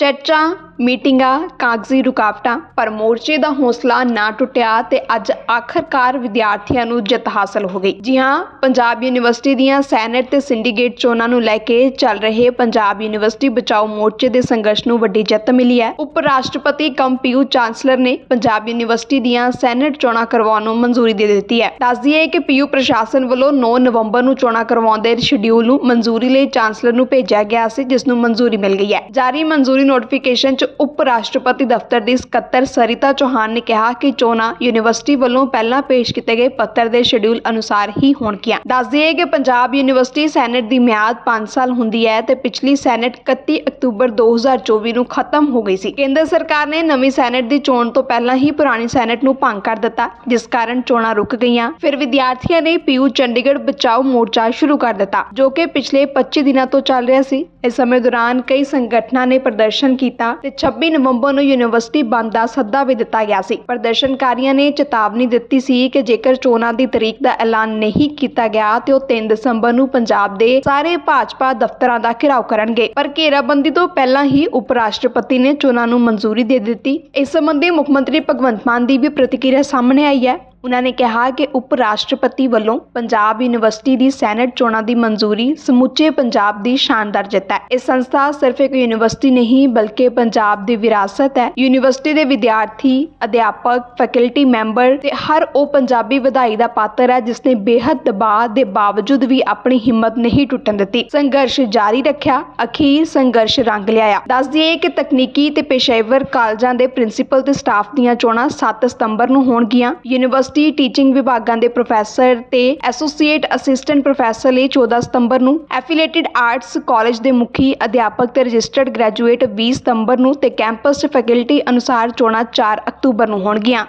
ਚਰਚਾ ਮੀਟਿੰਗਾਂ, ਕਾਗਜ਼ੀ ਰੁਕਾਵਟਾਂ, ਪਰ ਮੋਰਚੇ ਦਾ ਹੌਸਲਾ ਨਾ ਟੁੱਟਿਆ ਤੇ ਅੱਜ ਆਖਰਕਾਰ ਵਿਦਿਆਰਥੀਆਂ ਨੂੰ ਜਿੱਤ ਹਾਸਲ ਹੋ ਗਈ। ਜੀ ਹਾਂ, ਪੰਜਾਬ ਯੂਨੀਵਰਸਿਟੀ ਦੀਆਂ ਸੈਨੇਟ ਤੇ ਸਿੰਡੀਕੇਟ ਚੋਣਾਂ ਨੂੰ ਲੈ ਕੇ ਚੱਲ ਰਹੇ ਪੰਜਾਬ ਯੂਨੀਵਰਸਿਟੀ ਬਚਾਓ ਮੋਰਚੇ ਦੇ ਸੰਘਰਸ਼ ਨੂੰ ਵੱਡੀ ਜਿੱਤ ਮਿਲੀ ਹੈ। ਉਪ ਰਾਸ਼ਟਰਪਤੀ ਕਮ ਪੀਯੂ ਚਾਂਸਲਰ ਨੇ ਪੰਜਾਬ ਯੂਨੀਵਰਸਿਟੀ ਦੀਆਂ ਸੈਨੇਟ ਚੋਣਾਂ ਕਰਵਾਉਣ ਨੂੰ ਮਨਜ਼ੂਰੀ ਦੇ ਦਿੱਤੀ ਹੈ। ਦੱਸ ਦਈਏ ਕਿ ਪੀਯੂ ਪ੍ਰਸ਼ਾਸਨ ਵੱਲੋਂ 9 ਨਵੰਬਰ ਨੂੰ ਚੋਣਾਂ ਕਰਵਾਉਣ ਦੇ ਸ਼ਡਿਊਲ ਨੂੰ ਮਨਜ਼ੂਰੀ ਲਈ ਚਾਂਸਲਰ ਨੂੰ ਭੇਜਿਆ ਗਿਆ ਸੀ, ਜਿਸ ਨੂੰ ਮਨਜ਼ੂਰੀ ਮਿਲ ਗਈ ਹੈ। ਜਾਰੀ ਮਨਜ਼ੂਰੀ ਨੋਟੀਫਿਕੇਸ਼ਨ 'ਚ ਉਪ ਰਾਸ਼ਟਰਪਤੀ ਦਫ਼ਤਰ ਦੀ ਸਕੱਤਰ ਸਰਿਤਾ ਚੌਹਾਨ ਨੇ ਕਿਹਾ ਕਿ ਚੋਣਾਂ ਯੂਨੀਵਰਸਿਟੀ ਵੱਲੋਂ ਪਹਿਲਾਂ ਪੇਸ਼ ਕੀਤੇ ਗਏ ਪੱਤਰ ਦੇ ਸ਼ਡਿਊਲ ਅਨੁਸਾਰ ਹੀ ਹੋਣਗੀਆਂ। ਦੱਸ ਦਈਏ ਕਿ ਪੰਜਾਬ ਯੂਨੀਵਰਸਿਟੀ ਸੈਨੇਟ ਦੀ ਮਿਆਦ 5 ਸਾਲ ਹੁੰਦੀ ਹੈ ਤੇ ਪਿਛਲੀ ਸੈਨੇਟ 31 ਅਕਤੂਬਰ 2024 ਨੂੰ ਖਤਮ ਹੋ ਗਈ ਸੀ। ਕੇਂਦਰ ਸਰਕਾਰ ਨੇ ਨਵੀਂ ਸੈਨੇਟ ਦੀ ਚੋਣ ਤੋਂ ਪਹਿਲਾਂ ਹੀ ਪੁਰਾਣੀ ਸੈਨੇਟ ਨੂੰ ਭੰਗ ਕਰ ਦਿੱਤਾ, ਜਿਸ ਕਾਰਨ ਚੋਣਾਂ ਰੁਕ ਗਈਆਂ। ਫਿਰ ਵਿਦਿਆਰਥੀਆਂ ਨੇ ਪੀਯੂ ਚੰਡੀਗੜ੍ਹ ਬਚਾਓ ਮੋਰਚਾ ਸ਼ੁਰੂ ਕਰ ਦਿੱਤਾ, ਜੋ ਕਿ ਪਿਛਲੇ 25 ਦਿਨਾਂ ਤੋਂ ਚੱਲ ਰਿਹਾ ਸੀ। ਇਸ ਸਮੇਂ ਦੌਰਾਨ ਕਈ ਸੰਗਠਨਾਂ ਨੇ ਪ੍ਰਦਰਸ਼ਨ ਕੀਤਾ ਤੇ 26 ਨਵੰਬਰ ਨੂੰ ਯੂਨੀਵਰਸਿਟੀ ਬੰਦ ਦਾ ਸੱਦਾ ਵੀ ਦਿੱਤਾ ਗਿਆ ਸੀ। ਪ੍ਰਦਰਸ਼ਨਕਾਰੀਆਂ ਨੇ ਚੇਤਾਵਨੀ ਦਿੱਤੀ ਸੀ ਕਿ ਜੇਕਰ ਚੋਣਾਂ ਦੀ ਤਰੀਕ ਦਾ ਐਲਾਨ ਨਹੀਂ ਕੀਤਾ ਗਿਆ ਤੇ ਉਹ 3 ਦਸੰਬਰ ਨੂੰ ਪੰਜਾਬ ਦੇ ਸਾਰੇ ਭਾਜਪਾ ਦਫ਼ਤਰਾਂ ਦਾ ਘਿਰਾਓ ਕਰਨਗੇ। ਪਰ ਘੇਰਾਬੰਦੀ ਤੋਂ ਪਹਿਲਾਂ ਹੀ ਉਪ ਰਾਸ਼ਟਰਪਤੀ ਨੇ ਚੋਣਾਂ ਨੂੰ ਮਨਜ਼ੂਰੀ ਦੇ ਦਿੱਤੀ। ਇਸ ਸੰਬੰਧੀ ਮੁੱਖ ਮੰਤਰੀ ਭਗਵੰਤ ਮਾਨ ਦੀ ਵੀ ਪ੍ਰਤੀਕਿਰਿਆ ਸਾਹਮਣੇ ਆਈ ਹੈ। ਉਨ੍ਹਾਂ ਨੇ ਕਿਹਾ ਕਿ ਉਪ ਰਾਸ਼ਟਰਪਤੀ ਵੱਲੋਂ ਪੰਜਾਬ ਯੂਨੀਵਰਸਿਟੀ ਦੀ ਸੈਨੇਟ ਚੋਣਾਂ ਦੀ ਮਨਜ਼ੂਰੀ ਸਮੁੱਚੇ ਪੰਜਾਬ ਦੀ ਸ਼ਾਨਦਾਰ ਜਿੱਤ ਹੈ। ਇਹ ਸੰਸਥਾ ਸਿਰਫ ਇੱਕ ਯੂਨੀਵਰਸਿਟੀ ਨਹੀਂ, ਬਲਕਿ ਪੰਜਾਬ ਦੀ ਵਿਰਾਸਤ ਹੈ। ਯੂਨੀਵਰਸਿਟੀ ਦੇ ਵਿਦਿਆਰਥੀ, ਅਧਿਆਪਕ, ਫੈਕਲਟੀ ਮੈਂਬਰ ਤੇ ਹਰ ਉਹ ਪੰਜਾਬੀ ਵਧਾਈ ਦਾ ਪਾਤਰ ਹੈ ਜਿਸ ਨੇ ਬੇਹੱਦ ਦਬਾਅ ਦੇ ਬਾਵਜੂਦ ਵੀ ਆਪਣੀ ਹਿੰਮਤ ਨਹੀਂ ਟੁੱਟਣ ਦਿੱਤੀ। ਸੰਘਰਸ਼ ਜਾਰੀ ਰੱਖਿਆ, ਅਖੀਰ ਸੰਘਰਸ਼ ਰੰਗ ਲਿਆਇਆ। ਦੱਸ ਦਈਏ ਕਿ ਤਕਨੀਕੀ ਤੇ ਪੇਸ਼ੇਵਰ ਕਾਲਜਾਂ ਦੇ ਪ੍ਰਿੰਸੀਪਲ ਤੇ ਸਟਾਫ ਦੀਆਂ ਚੋਣਾਂ 7 ਸਤੰਬਰ ਨੂੰ ਹੋਣਗੀਆਂ। ਯੂਨੀਵਰਸਿਟੀ ਟੀਚਿੰਗ ਵਿਭਾਗਾਂ ਦੇ ਪ੍ਰੋਫੈਸਰ ਤੇ ਐਸੋਸੀਏਟ ਅਸਿਸਟੈਂਟ ਪ੍ਰੋਫੈਸਰ ਲਈ 14 ਸਤੰਬਰ ਨੂੰ ਐਫੀਲੇਟਿਡ ਆਰਟਸ ਕਾਲਜ ਦੇ ਮੁਖੀ ਅਧਿਆਪਕ ਤੇ ਰਜਿਸਟਰਡ ਗ੍ਰੈਜੂਏਟ 20 ਸਤੰਬਰ ਨੂੰ ਤੇ ਕੈਂਪਸ ਫੈਕਲਟੀ ਅਨੁਸਾਰ ਚੋਣਾਂ 4 ਅਕਤੂਬਰ ਨੂੰ ਹੋਣਗੀਆਂ।